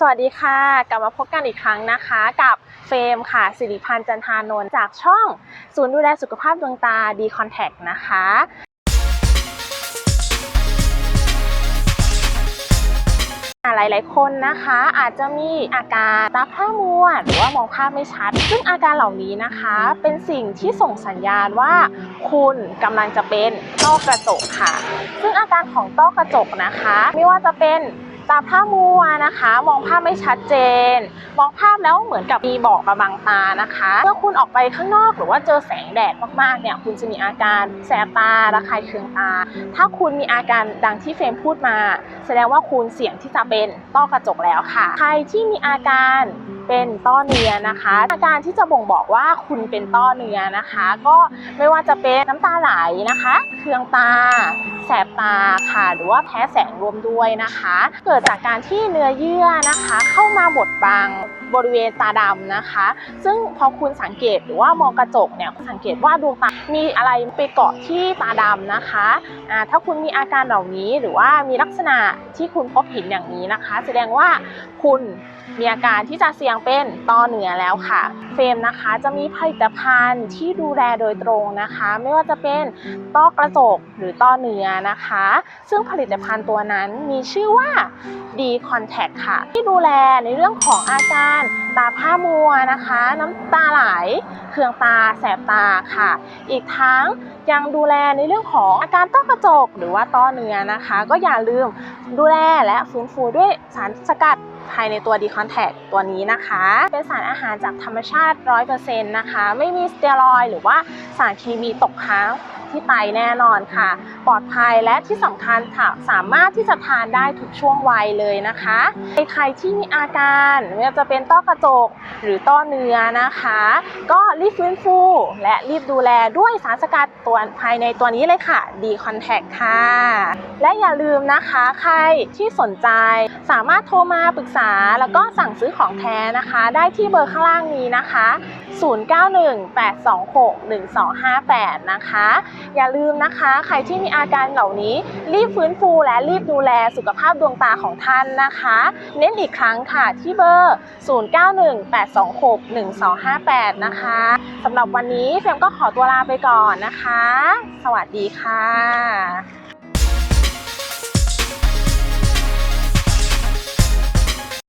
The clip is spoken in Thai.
สวัสดีค่ะ กลับมาพบกันอีกครั้งนะคะ กับเฟรมค่ะ สิริพันธ์จันทานนท์จากช่อง ศูนย์ดูแลสุขภาพดวงตาดีคอนแทคนะคะหลายๆ คนนะคะอาจจะมีอาการตาพร่ามัวหรือว่ามองภาพไม่ชัด ซึ่งอาการเหล่านี้นะคะ เป็นสิ่งที่ส่งสัญญาณว่า คุณกำลังจะเป็นต้อกระจกค่ะ ซึ่งอาการของต้อกระจกนะคะ ไม่ว่าจะเป็น ตาพร่ามัวนะคะ มองภาพไม่ชัดเจน มองภาพแล้วเหมือนกับมีบอกมาบังตานะคะเมื่อคุณออกไปข้างนอกหรือว่าเจอแสงแดดมากๆเนี่ยคุณจะมีอาการแสบตาระคายเคืองตา ถ้าคุณมีอาการดังที่เฟรมพูดมา แสดงว่าคุณเสี่ยงที่จะเป็นต้อกระจกแล้วค่ะ ใครที่มีอาการเป็นต้อเนื้อนะคะ อาการที่จะบ่งบอกว่าคุณเป็นต้อเนื้อนะคะ ก็ไม่ว่าจะเป็นน้ำตาไหลนะคะ เคืองตา แสบตาค่ะ หรือว่าแพ้แสงรวมด้วยนะคะ เกิดจากการที่เนื้อเยื่อนะคะ เข้ามาบดบังบริเวณตาดำนะคะ ซึ่งพอคุณสังเกตหรือว่ามองกระจกเนี่ยคุณสังเกตว่าดวงตา มีอะไรไปเกาะที่ตาดำนะคะอ่าถ้าคุณมีอาการเหล่านี้หรือว่ามีลักษณะที่คุณพบเห็นอย่างนี้นะคะ แสดงว่าคุณมีอาการที่จะเสี่ยงเป็นต้อเนื้อแล้วค่ะ เฟรมนะคะจะมีผลิตภัณฑ์ที่ดูแลโดยตรงนะคะ ไม่ว่าจะเป็นต้อกระจกหรือต้อเนื้อนะคะ ซึ่งผลิตภัณฑ์ตัวนั้นมีชื่อว่า D Contact ค่ะ ที่ดูแลในเรื่องของอาการตาผ้ามัวนะคะ น้ำตาไหลเคืองตาแสบตาค่ะ อีกทั้งยังดูแลในเรื่องของอาการต้อกระจกหรือว่าต้อเนื้อนะคะ ก็อย่าลืมดูแลและฟื้นฟูด้วยสารสกัดภายในตัว D Contact ตัวนี้นะคะ เป็นสารอาหารจากธรรมชาติ 100%นะคะ ไม่มีสเตียรอยด์หรือว่าสารเคมีตกค้างที่ไตแน่นอนค่ะ ปลอดภัยและที่สำคัญค่ะสามารถที่จะทานได้ทุกช่วงวัยเลยนะคะใครที่มีอาการไม่ว่าจะเป็นต้อกระจกหรือต้อเนื้อนะคะ ก็รีบฟื้นฟู และรีบดูแลด้วยสารสกัดตัวภายในตัวนี้เลยค่ะ D Contact ค่ะ และอย่าลืมนะคะใครที่สนใจสามารถโทรมาปรึกษาแล้วก็สั่งซื้อของแท้นะคะ ได้ที่เบอร์ข้างล่างนี้นะคะ 0918261258 นะคะอย่าลืมนะคะ ใครที่มีอาการเหล่านี้ รีบฟื้นฟูและรีบดูแลสุขภาพดวงตาของท่านนะคะ เน้นอีกครั้งค่ะที่เบอร์ 0918261258 นะคะสำหรับวันนี้เฟรมก็ขอตัวลาไปก่อนนะคะ สวัสดีค่ะ